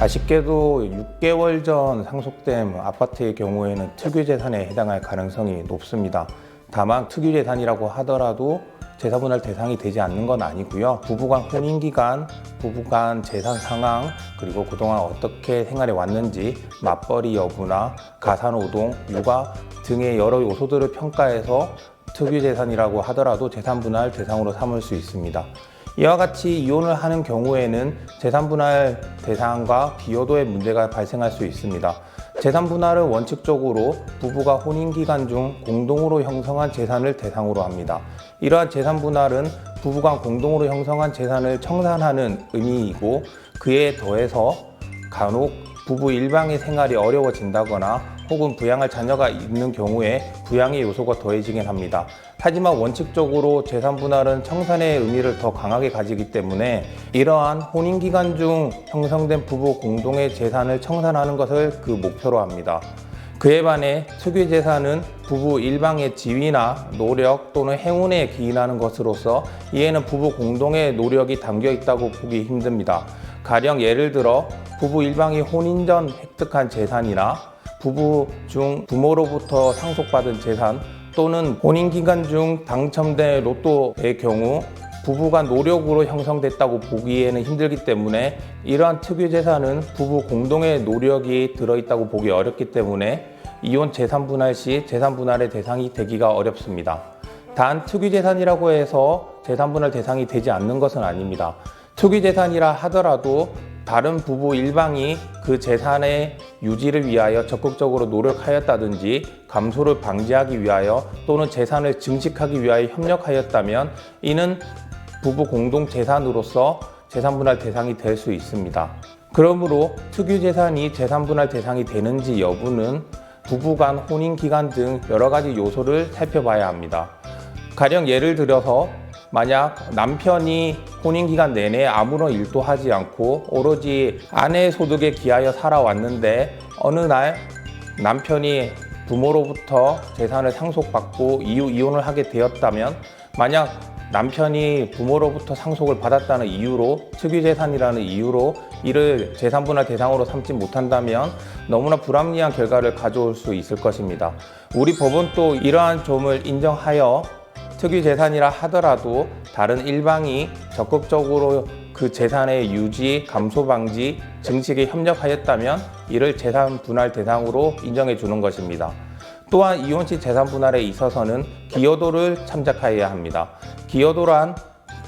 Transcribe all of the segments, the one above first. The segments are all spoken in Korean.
아쉽게도 6개월 전 상속된 아파트의 경우에는 특유재산에 해당할 가능성이 높습니다. 다만 특유재산이라고 하더라도 재산분할 대상이 되지 않는 건 아니고요. 부부간 혼인 기간, 부부간 재산 상황, 그리고 그동안 어떻게 생활해 왔는지, 맞벌이 여부나 가산노동, 육아 등의 여러 요소들을 평가해서 특유재산이라고 하더라도 재산분할 대상으로 삼을 수 있습니다. 이와 같이 이혼을 하는 경우에는 재산분할 대상과 기여도의 문제가 발생할 수 있습니다. 재산분할은 원칙적으로 부부가 혼인기간 중 공동으로 형성한 재산을 대상으로 합니다. 이러한 재산분할은 부부간 공동으로 형성한 재산을 청산하는 의미이고 그에 더해서 간혹 부부 일방의 생활이 어려워진다거나 혹은 부양할 자녀가 있는 경우에 부양의 요소가 더해지긴 합니다. 하지만 원칙적으로 재산 분할은 청산의 의미를 더 강하게 가지기 때문에 이러한 혼인 기간 중 형성된 부부 공동의 재산을 청산하는 것을 그 목표로 합니다. 그에 반해 특유 재산은 부부 일방의 지위나 노력 또는 행운에 기인하는 것으로서 이에는 부부 공동의 노력이 담겨 있다고 보기 힘듭니다. 가령 예를 들어 부부 일방이 혼인 전 획득한 재산이나 부부 중 부모로부터 상속받은 재산 또는 혼인 기간 중 당첨된 로또의 경우 부부가 노력으로 형성됐다고 보기에는 힘들기 때문에 이러한 특유 재산은 부부 공동의 노력이 들어있다고 보기 어렵기 때문에 이혼 재산 분할 시 재산 분할의 대상이 되기가 어렵습니다. 단 특유 재산이라고 해서 재산 분할 대상이 되지 않는 것은 아닙니다. 특유 재산이라 하더라도 다른 부부 일방이 그 재산의 유지를 위하여 적극적으로 노력하였다든지 감소를 방지하기 위하여 또는 재산을 증식하기 위하여 협력하였다면 이는 부부 공동 재산으로서 재산 분할 대상이 될 수 있습니다. 그러므로 특유 재산이 재산 분할 대상이 되는지 여부는 부부 간 혼인 기간 등 여러 가지 요소를 살펴봐야 합니다. 가령 예를 들어서 만약 남편이 혼인 기간 내내 아무런 일도 하지 않고 오로지 아내의 소득에 기하여 살아왔는데 어느 날 남편이 부모로부터 재산을 상속받고 이후 이혼을 하게 되었다면 만약 남편이 부모로부터 상속을 받았다는 이유로 특유재산이라는 이유로 이를 재산분할 대상으로 삼지 못한다면 너무나 불합리한 결과를 가져올 수 있을 것입니다. 우리 법은 또 이러한 점을 인정하여 특유 재산이라 하더라도 다른 일방이 적극적으로 그 재산의 유지, 감소 방지, 증식에 협력하였다면 이를 재산 분할 대상으로 인정해 주는 것입니다. 또한 이혼 시 재산 분할에 있어서는 기여도를 참작하여야 합니다. 기여도란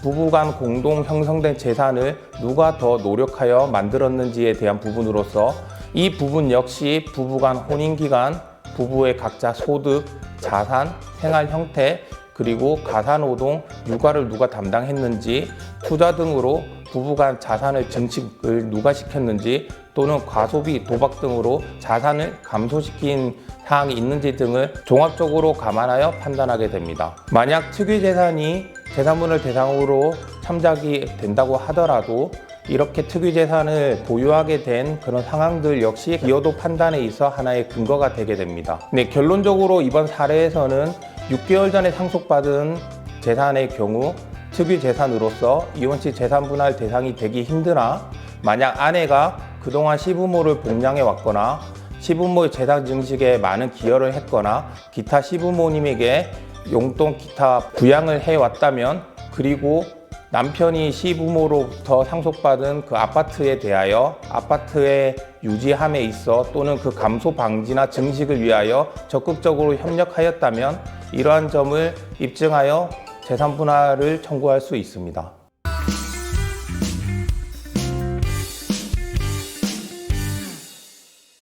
부부간 공동 형성된 재산을 누가 더 노력하여 만들었는지에 대한 부분으로서 이 부분 역시 부부간 혼인 기간, 부부의 각자 소득, 자산, 생활 형태, 그리고 가사노동, 육아를 누가 담당했는지, 투자 등으로 부부간 자산을 증식을 누가 시켰는지 또는 과소비, 도박 등으로 자산을 감소시킨 사항이 있는지 등을 종합적으로 감안하여 판단하게 됩니다. 만약 특유 재산이 재산분을 대상으로 참작이 된다고 하더라도 이렇게 특유 재산을 보유하게 된 그런 상황들 역시 기여도 판단에 있어 하나의 근거가 되게 됩니다. 네, 결론적으로 이번 사례에서는 6개월 전에 상속받은 재산의 경우 특유 재산으로서 이혼 시 재산 분할 대상이 되기 힘드나 만약 아내가 그동안 시부모를 봉양해 왔거나 시부모의 재산 증식에 많은 기여를 했거나 기타 시부모님에게 용돈 기타 부양을 해 왔다면 그리고 남편이 시부모로부터 상속받은 그 아파트에 대하여 아파트의 유지함에 있어 또는 그 감소 방지나 증식을 위하여 적극적으로 협력하였다면 이러한 점을 입증하여 재산 분할을 청구할 수 있습니다.